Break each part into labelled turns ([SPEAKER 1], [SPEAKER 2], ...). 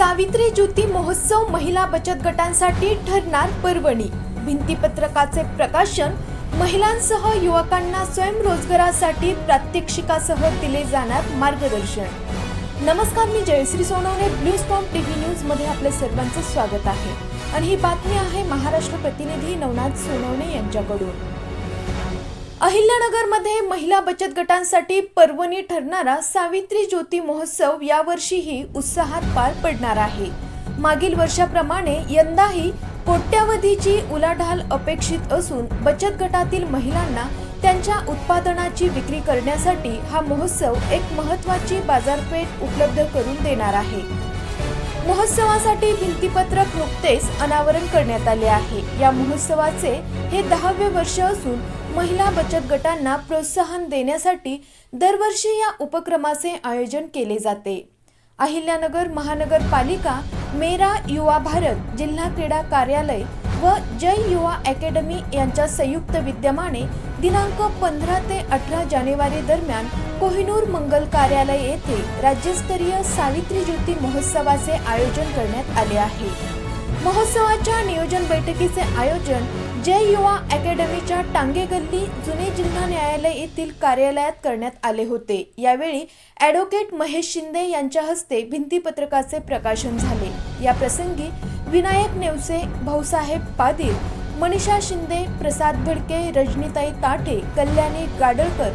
[SPEAKER 1] सावित्री ज्योती महोत्सव महिला बचत गटांसाठी ठरणार पर्वणी. भिंतीपत्रकाचे प्रकाशन महिलांसह युवकांना स्वयंरोजगारासाठी प्रात्यक्षिकासह दिले जाणार मार्गदर्शन. नमस्कार मी Jayashree Sonawane Blue Storm TV न्यूजमध्ये आपले सर्वांचं स्वागत आहे. आणि ही बातमी आहे महाराष्ट्र प्रतिनिधी नवनाथ सोनवणे यांच्याकडून. अहिल्यानगरमध्ये महिला बचत गटांसाठी पर्वणी ठरणारा सावित्री ज्योती महोत्सव यावर्षीही उत्साहात पार पडणार आहे. मागील वर्षाप्रमाणे यंदाही कोट्यावधीची उलाढाल अपेक्षित असून बचत गटातील महिलांना त्यांच्या उत्पादनाची विक्री करण्यासाठी हा महोत्सव एक महत्त्वाची बाजारपेठ उपलब्ध करून देणार आहे. महोत्सवासाठी भिंतीपत्रक नुकतेच अनावरण करण्यात आले आहे. या महोत्सवाचे हे दहावे वर्ष असून महिला बचत गटांना प्रोत्साहन देण्यासाठी दरवर्षी या उपक्रमाचे आयोजन केले जाते. अहिल्यानगर महानगरपालिका मेरा युवा भारत जिल्हा क्रीडा कार्यालय व जय युवा अकॅडमी यांच्या संयुक्त विद्यमाने दिनांक पंधरा ते अठरा जानेवारी दरम्यान कोहिनूर मंगल कार्यालय येथे राज्यस्तरीय सावित्री ज्योती महोत्सवाचे आयोजन करण्यात आले आहे. महोत्सवाच्या नियोजन बैठकीचे आयोजन जय युवा अकॅडमीच्या टांगे गल्ली जुने जिल्हा न्यायालय येथील कार्यालयात करण्यात आले होते. यावेळी ॲडव्होकेट महेश शिंदे यांच्या हस्ते भिंतीपत्रकाचे प्रकाशन झाले. या प्रसंगी विनायक नेवसे भाऊसाहेब पाटील मनीषा शिंदे प्रसाद भडके रजनीताई ताठे कल्याणी गाडळकर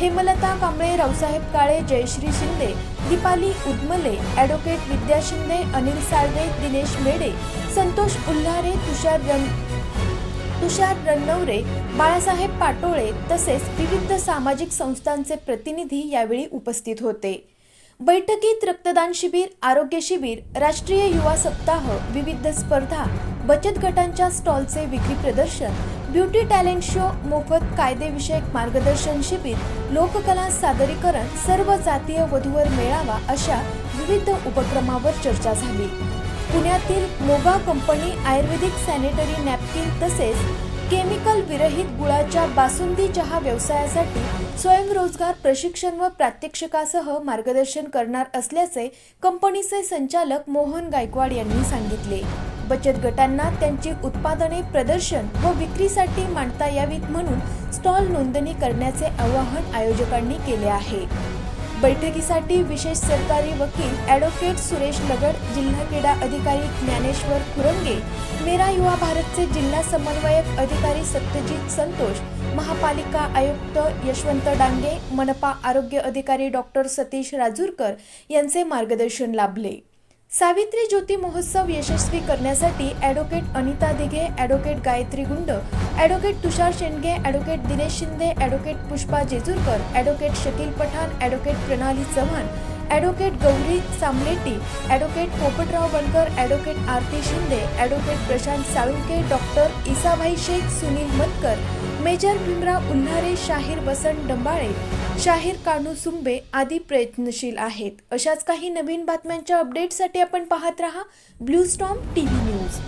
[SPEAKER 1] हेमलता कांबळे रावसाहेब काळे जयश्री शिंदे दीपाली उदमले ॲडव्होकेट विद्या शिंदे अनिल साळवे दिनेश मेडे संतोष उल्हारे तुषार रन तुषार रणनवरे बाळासाहेब पाटोळे तसेच विविध सामाजिक संस्थांचे प्रतिनिधी यावेळी उपस्थित होते. बैठकीत रक्तदान शिबिर आरोग्य शिबिर राष्ट्रीय युवा सप्ताह विविध स्पर्धा बचत गटांच्या स्टॉलचे विक्री प्रदर्शन ब्युटी टॅलेंट शो मोफत कायदेविषयक मार्गदर्शन शिबिर लोककला सादरीकरण सर्व जातीय वधूवर मेळावा अशा विविध उपक्रमावर चर्चा झाली. पुण्यातील Moga company ayurvedic sanitary napkin तसेच केमिकल विरहित गुळाच्या बासुंदी चहा व्यवसायासाठी स्वयंरोजगार प्रशिक्षण व प्रात्यक्षिकासह मार्गदर्शन करणार असल्याचे कंपनीचे संचालक मोहन गायकवाड यांनी सांगितले. बचत गटांना त्यांची उत्पादने प्रदर्शन व विक्रीसाठी मांडता यावीत म्हणून स्टॉल नोंदणी करण्याचे आवाहन आयोजकांनी केले आहे. बैठकीसाठी विशेष सरकारी वकील ॲडव्होकेट सुरेश लगड जिल्हा क्रीडा अधिकारी ज्ञानेश्वर खुरंगे मेरा युवा भारतचे जिल्हा समन्वयक अधिकारी सत्यजित संतोष महापालिका आयुक्त यशवंत डांगे मनपा आरोग्य अधिकारी डॉक्टर सतीश राजूरकर यांचे मार्गदर्शन लाभले. सावित्री ज्योती महोत्सव यशस्वी करण्यासाठी advocate Anita Dighe advocate Gayatri Gund advocate Tushar Shendge advocate Dinesh Shinde advocate Pushpa Jejurkar advocate Shakeel Pathan advocate Pranali Chavan advocate Gauri Samleti advocate Popatrao Bankar advocate Aarti Shinde advocate Prashant Salunke doctor Isabhai Shaikh Sunil Matkar major Bhimrao Ulhare Shahir Vasant Dambale शाहीर कानू सुंबे आदी प्रयत्नशील आहेत. अशाच काही नवीन बातम्यांच्या अपडेटसाठी आपण पाहत रहा Blue Storm T V news.